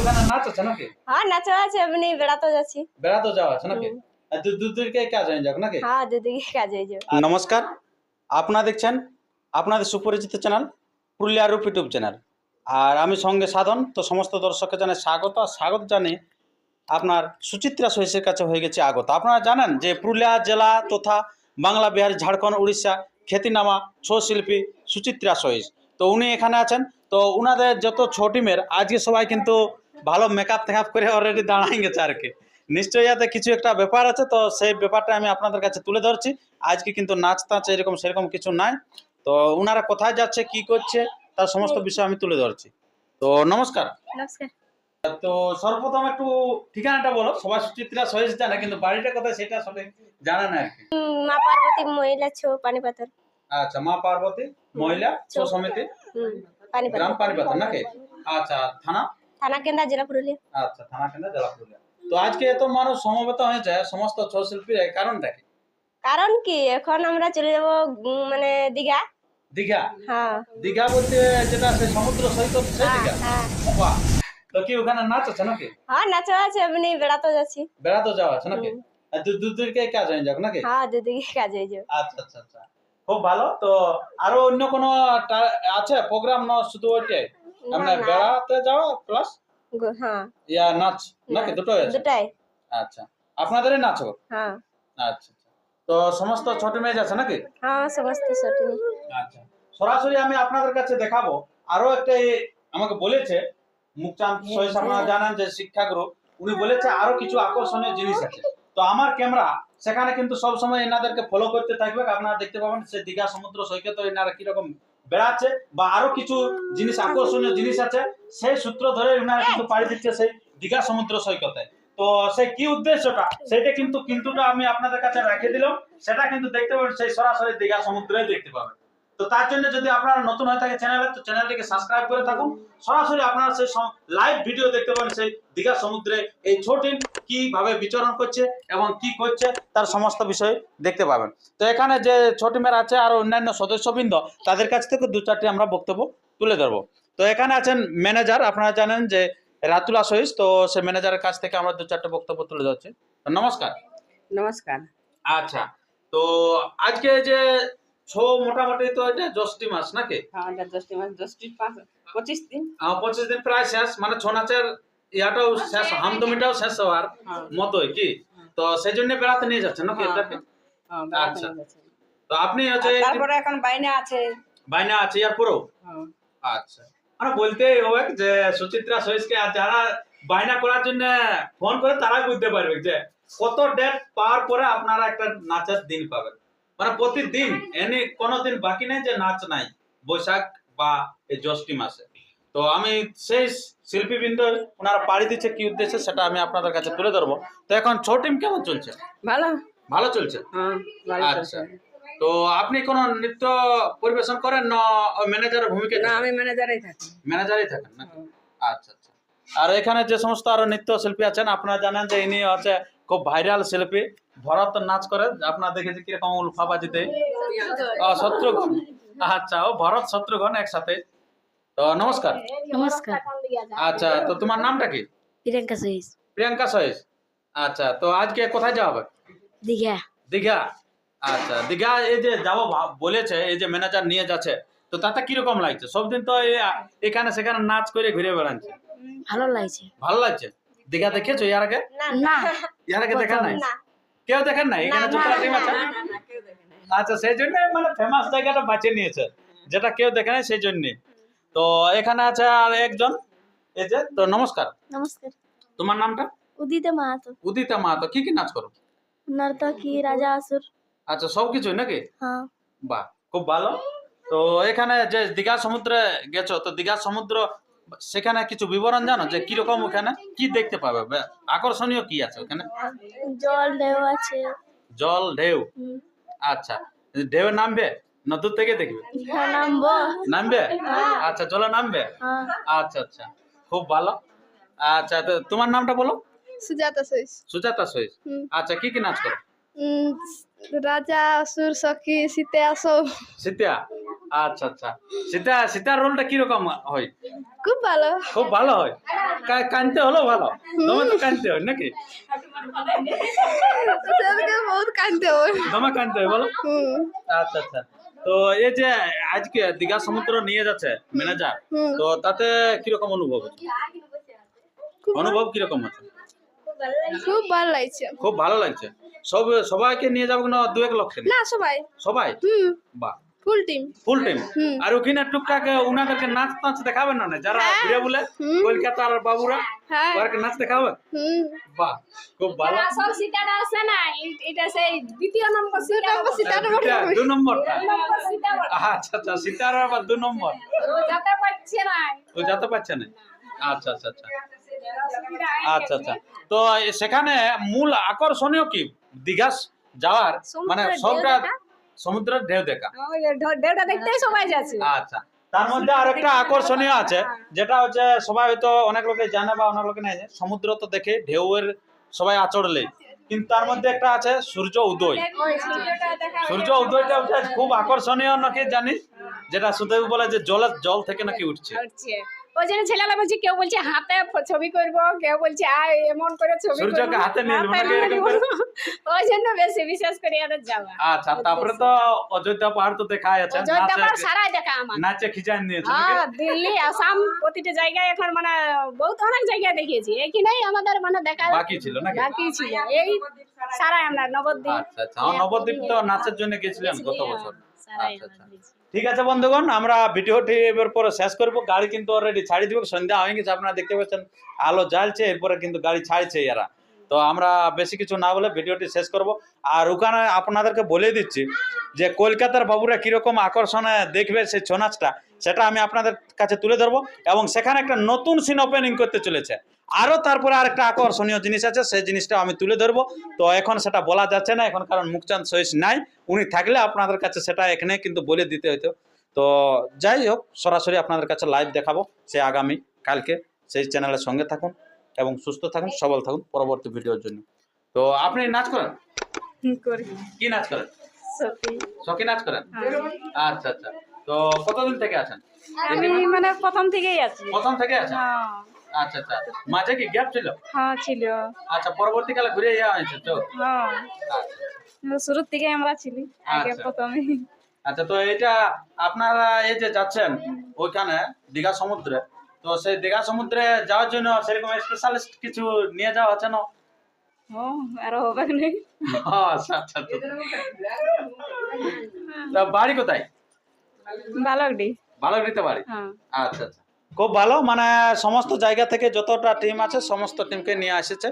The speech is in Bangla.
ওখানে নাচ আছে নাকি? হ্যাঁ নাচা আছে এমনি বেড়াতে যাচ্ছি। বেড়াতে যাওয়া আছে নাকি? কাজ হয়ে যাক নাকি? হ্যাঁ দুদিকে কাজে হয়ে যাবে। নমস্কার আপনারা দেখছেন আপনাদের সুপরিচিত চ্যানেল পুরুলিয়া রূপ ইউটিউব চ্যানেল। আর আমি সঙ্গে সাধন তো সমস্ত দর্শককে জানাই স্বাগত আর স্বাগত জানি আপনার সুচিত্রা সহিসের কাছে হয়ে গেছে আগত। আপনারা জানেন যে পুরুলিয়া জেলা তথা বাংলা বিহার ঝাড়খণ্ড উড়িষ্যা খ্যাতিনামা ছৌ শিল্পী সুচিত্রা সহিস। তো উনি এখানে আছেন তো উনাদের যত ছো টিমের আজকে সবাই কিন্তু ভালো মেকআপ টেকআপ করে অলরেডি দাঁড়াই গেছে আর কি। নিশ্চয়ই যাতে কিছু একটা ব্যাপার আছে তো সেই ব্যাপারটা আমি আপনাদের কাছে তুলে ধরছি। আজকে কিন্তু নাচ টাচ এরকম সেরকম কিছু নাই। তো ওনারা কোথায় যাচ্ছে কি করছে তার সমস্ত বিষয় আমি তুলে ধরছি। তো নমস্কার। তো সর্বপ্রথম একটু ঠিকানাটা বলো। সবাই সুচিত্রা সহিস জানে কিন্তু বাড়িটা কোথায় সেটা আসলে জানে না আর কি। মা পার্বতী মহিলা ছো পানি পাথর আচ্ছা মা পার্বতী মহিলা স্ব সমিতি? গ্রাম পাথর পানিপাথর নাকি? আচ্ছা থানা? থানা কেন্দ্র জেলা পুরুলিয়া। আচ্ছা থানা কেন্দ্র জেলা পুরুলিয়া। তো আজকে এত মানুষ সমবেত হয়েছে সমস্ত ছৌ শিল্পীর কারণটা কি? কারণ কি এখন আমরা চলে যাব মানে দীঘা। দীঘা? হ্যাঁ। দীঘা বলতে যেটা সেই সমুদ্র সৈকত সেই হ্যাঁ দীঘা? হ্যাঁ। বাহ। তো কি ওখানে নাচ আছে নাকি? হ্যাঁ নাচা আছে এমনি বেড়াতে যাচ্ছি। বেড়াতে যাওয়া আছে নাকি? আর দু দু দিকে কাজ হয়ে যাক নাকি? হ্যাঁ দুদিকে কাজে হয়ে যাবে। আচ্ছা আচ্ছা আচ্ছা। খুব ভালো। তো আরও অন্য কোনো আছে? প্রোগ্রাম না শুধু ওইটাই? আমরা। বেড়াতে যাওয়া প্লাস হ্যাঁ। ইয়া নাচ নাকি দুটোই আছে? দুটাই। আচ্ছা। আপনাদেরই নাচ হ্যাঁ। আচ্ছা আচ্ছা। তো সমস্ত ছোট মেয়ে আছে নাকি? হ্যাঁ সমস্ত শুটিং আচ্ছা। সরাসরি আমি আপনাদের কাছে দেখাবো। আরও একটা আমাকে বলেছে মুখচাঁদ সহিস আপনারা জানেন যে শিক্ষাগুরু উনি বলেছে আরও কিছু আকর্ষণীয় জিনিস আছে। তো আমার ক্যামেরা সেখানে কিন্তু সবসময় এনাদেরকে ফলো করতে থাকবে। আপনারা দেখতে পাবেন সে দীঘা সমুদ্র সৈকত এনারা কীরকম বেড়াচ্ছে বা আরও কিছু জিনিস আকর্ষণীয় জিনিস আছে সেই সূত্র ধরে এনারা কিন্তু পাড়ি দিচ্ছে সেই দীঘা সমুদ্র সৈকতে। তো সেই কি উদ্দেশ্যটা? সেটা কিন্তু কিন্তুটা আমি আপনাদের কাছে রেখে দিলাম। সেটা কিন্তু দেখতে পাবেন সেই সরাসরি দীঘা সমুদ্রে দেখতে পাবেন। তো তার জন্য যদি আপনারা নতুন হয়ে থাকে চ্যানেলে তো চ্যানেলটিকে সাবস্ক্রাইব করে থাকুন। সরাসরি আপনারা সেই লাইভ ভিডিও দেখতে পাবেন সেই দীঘা সমুদ্রে এই ছোটিন কীভাবে বিচরণ করছে এবং কি করছে তার সমস্ত বিষয় দেখতে পাবেন। তো এখানে যে ছোটিমের আছে আর অন্যান্য সদস্যবৃন্দ তাদের কাছ থেকে দু চারটি আমরা বক্তব্য তুলে ধরবো। তো এখানে আছেন ম্যানেজার আপনারা জানেন যে রাতুলা সহিস তো সে ম্যানেজারের কাছ থেকে আমরা দু চারটে বক্তব্য তুলে ধরছি। নমস্কার। নমস্কার। আচ্ছা তো আজকে যে ছো মোটামুটি তো এটা জ্যৈষ্ঠী মাস নাকি? হ্যাঁ এটা মাস পঁচিশ দিন। পঁচিশ দিন প্রায় শেষ মানে ছৌ নাচের ইয়াটাও শেষ হামদমিটাও শেষ হওয়ার হ্যাঁ। মতোই কি? তো সেই জন্য বেড়াতে নিয়ে যাচ্ছেন নাকি হ্যাঁ, এটাকে? হ্যাঁ, আচ্ছা। তো আপনি হচ্ছে তারপরে এখন বাইনা আছে। বাইনা আছে ইয়ার হ্যাঁ, আচ্ছা। মানে বলতে হবে যে সুচিত্রা সহিসকে আর যারা বায়না করার জন্য ফোন করে তারাই বুঝতে পারবে যে কত ডেট পাওয়ার পরে আপনারা একটা নাচের দিন পাবেন। মানে প্রতিদিন এনি কোনো দিন বাকি নেই যে নাচ নাই বৈশাখ বা এই জ্যৈষ্ঠী মাসে। তো আমি সেই শিল্পীবৃন্দ ওনারা পাড়ি দিচ্ছে কি উদ্দেশ্যে সেটা আমি আপনাদের কাছে তুলে ধরবো। তো এখন ছো টিম কেমন চলছে? ভালো। ভালো চলছে? হ্যাঁ আচ্ছা। তো আপনি কোন নৃত্য পরিবেশন করেন না ম্যানেজারের ভূমিকা না আমি ম্যানেজারেই থাকি। ম্যানেজারই থাকেন না হ্যাঁ। আচ্ছা আচ্ছা। আর এখানে যে সমস্ত আরও নৃত্য শিল্পী আছেন আপনারা জানেন যে ইনি হচ্ছে খুব ভাইরাল শিল্পী। ভরত নাচ করে আপনার দেখেছি কীরকম উল্ফাবাজিতে। আহ, শত্রুঘ্ন। আচ্ছা ও ভরত শত্রুঘ্ন একসাথে। তো নমস্কার। নমস্কার। আচ্ছা তো তোমার নামটা কি? প্রিয়াঙ্কা সহিস। প্রিয়াঙ্কা সহিস। আচ্ছা তো আজকে কোথায় যাওয়া হবে? দীঘা। দীঘা। আচ্ছা দীঘা এই যে যাব ভাব- বলেছে এই যে ম্যানেজার নিয়ে যাচ্ছে তো তাতে কীরকম লাগছে? সব দিন তো এখানে সেখানে নাচ করে ঘুরে বেড়াচ্ছে। ভালো লাগছে। ভালো লাগছে? দীঘা দেখেছ ইয়ার আগে? না। ইয়ার আগে দেখা নাই? কেউ দেখেন নাই? এখানে আছে। আচ্ছা সেই জন্য মানে ফেমাস জায়গাটা বাঁচিয়ে নিয়েছে। যেটা কেউ দেখে নাই সেই জন্য। তো এখানে আছে আর একজন। এই যে তো নমস্কার। নমস্কার। তোমার নামটা? উদিতা মাহাতো। উদিতা মাহাতো। কি কি নাচ করো? নর্তকী রাজা আসুর। আচ্ছা সব কিছুই নাকি? হ্যাঁ। বাহ খুব ভালো। তো এখানে যে দীঘা সমুদ্রে গেছো তো দীঘা সমুদ্র সেখানে কিছু বিবরণ জানো যে কীরকম ওখানে? কি দেখতে পাবে? আকর্ষণীয় কি আছে ওখানে? জল ঢেউ আছে। জল ঢেউ? আচ্ছা। ঢেউ নামবে? নদীর থেকে দেখবে? হ্যাঁ নামবে। আচ্ছা চলো নামবে? হ্যাঁ। আচ্ছা আচ্ছা। খুব ভালো। আচ্ছা তো তোমার নামটা বলো? সুজাতা সইস সুজাতা সহিস আচ্ছা কি কি নাচ করো? রাজা অসুর সখী সীতা আসো সিতিয়া আচ্ছা আচ্ছা। সীতা সীতার রোলটা কীরকম হয়? খুব ভালো। খুব ভালো হয়? কানতে হলো ভালো। তোমার তো কানতে হয় নাকি? বহুত কাঁদতে হবে তোমার কানতে হয় বলো। আচ্ছা আচ্ছা। তো এই যে আজকে দীঘা সমুদ্র নিয়ে যাচ্ছে ম্যানেজার তো তাতে কীরকম অনুভব? অনুভব কীরকম আছে? খুব ভালো লাগছে। খুব ভালো লাগছে। সব সবাইকে নিয়ে যাব না দু এক লক্ষে? না সবাই। সবাই? হুম। বাহ। ফুল টিম ফুল হুম। আর ওখানে টুকটাক উনাদেরকে নাচ নাচ দেখাবেন না যারা ঘুরে বলে কলকাতার বাবুরা হ্যাঁ। ওদেরকে নাচ দেখাবে বাহ খুব ভালো। আসল সীতাটা আছে না? এটা সেই দ্বিতীয় নম্বর সীতা নম্বর দু নম্বর আচ্ছা আচ্ছা সীতার আবার দু নম্বর। ও যেতে পারছে না। তো যেতে পারছে না? আচ্ছা আচ্ছা আচ্ছা। আচ্ছা আচ্ছা। তো সেখানে মূল আকর্ষণীয় কি? দীঘা যাওয়ার? মানে সবটা? সমুদ্রের ঢেউ দেখা। ঢেউটা দেখতেই সবাই যাচ্ছে। আচ্ছা তার মধ্যে আরেকটা আকর্ষণীয় আছে যেটা হচ্ছে সবাই হয়তো অনেক লোকে জানে বা অনেক লোকে নাই সমুদ্র তো দেখে ঢেউয়ের সবাই আচড়লে কিন্তু তার মধ্যে একটা আছে সূর্য উদয়। সূর্য উদয়টা হচ্ছে খুব আকর্ষণীয় নাকি জানিস যেটা সুদেব বলে যে জলের জল থেকে নাকি উঠছে। ওই জন্য ছেলেরা বলছে কেউ বলছে হাতে ছবি করব কেউ বলছে আয় এমন করে ছবি সূর্যকে হাতে নিয়ে জন্য বেশি বিশেষ করে এদের যাওয়া। আচ্ছা তারপরে তো অযোধ্যা পাহাড় তো দেখাই আছে। অযোধ্যা পাহাড় সারাই দেখা আমার। নাচে নিয়েছে হ্যাঁ দিল্লি আসাম প্রতিটা জায়গায় এখন মানে বহুত অনেক জায়গায় দেখিয়েছি। এখানেই আমাদের মানে দেখা বাকি ছিল নাকি? বাকি ছিল। এই সারাই আমরা নবদ্বীপ। আচ্ছা আচ্ছা। আমার নবদ্বীপ তো নাচের জন্য গেছিলেন গত বছর। আচ্ছা, আচ্ছা। ঠিক আছে বন্ধুগণ আমরা ভিডিওটি এবার পরে শেষ করব। গাড়ি কিন্তু অলরেডি ছাড়ি দিব। সন্ধ্যা হয়ে গেছে আপনারা দেখতে পাচ্ছেন। আলো জ্বালছে এরপরে কিন্তু গাড়ি ছাড়ছে এরা। তো আমরা বেশি কিছু না বলে ভিডিওটি শেষ করব। আর ওখানে আপনাদেরকে বলে দিচ্ছি যে কলকাতার বাবুরা কীরকম আকর্ষণে দেখবে সেই ছৌ নাচটা সেটা আমি আপনাদের কাছে তুলে ধরবো এবং সেখানে একটা নতুন সিন ওপেনিং করতে চলেছে। আরও তারপরে আরেকটা আকর্ষণীয় জিনিস আছে, সেই জিনিসটা আমি তুলে ধরবো। তো এখন সেটা বলা যাচ্ছে না, এখন কারণ মুখচাঁদ সহিস নাই, উনি থাকলে আপনাদের কাছে সেটা এখানে কিন্তু বলে দিতে হতো তো যাই হোক, সরাসরি আপনাদের কাছে লাইভ দেখাবো, সে আগামী, কালকে, সেই চ্যানেলের সঙ্গে থাকুন। এবং সুস্থ থাকুন সবল থাকুন পরবর্তী ভিডিওর জন্য। তো আপনি নাচ করেন? কি নাচ করেন? সত্যি নাচ করেন? আচ্ছা আচ্ছা। তো কতদিন থেকে আছেন? আমি মানে প্রথম থেকেই আছি। প্রথম থেকে আছেন? হ্যাঁ। আচ্ছা আচ্ছা। মাঝে কি গ্যাপ ছিল? হ্যাঁ ছিল। আচ্ছা পরবর্তীকালে ঘুরে যাওয়া হয়েছে তো? হ্যাঁ। আচ্ছা। শুরুর থেকে আমরা ছিলি আগে আচ্ছা। প্রথমে। আচ্ছা তো এটা আপনারা এই যে যাচ্ছেন ওইখানে দীঘা সমুদ্রে তো সেই দীঘা সমুদ্রে যাওয়ার জন্য সেরকম স্পেশালিস্ট কিছু নিয়ে যাওয়া আছে না? ও আরও হবে আচ্ছা আচ্ছা আচ্ছা। বাড়ি কোথায়? বালকডি। বাড়ি? হ্যাঁ। আচ্ছা আচ্ছা। খুব ভালো মানে সমস্ত জায়গা থেকে যতটা টিম আছে সমস্ত টিমকে নিয়ে এসেছে।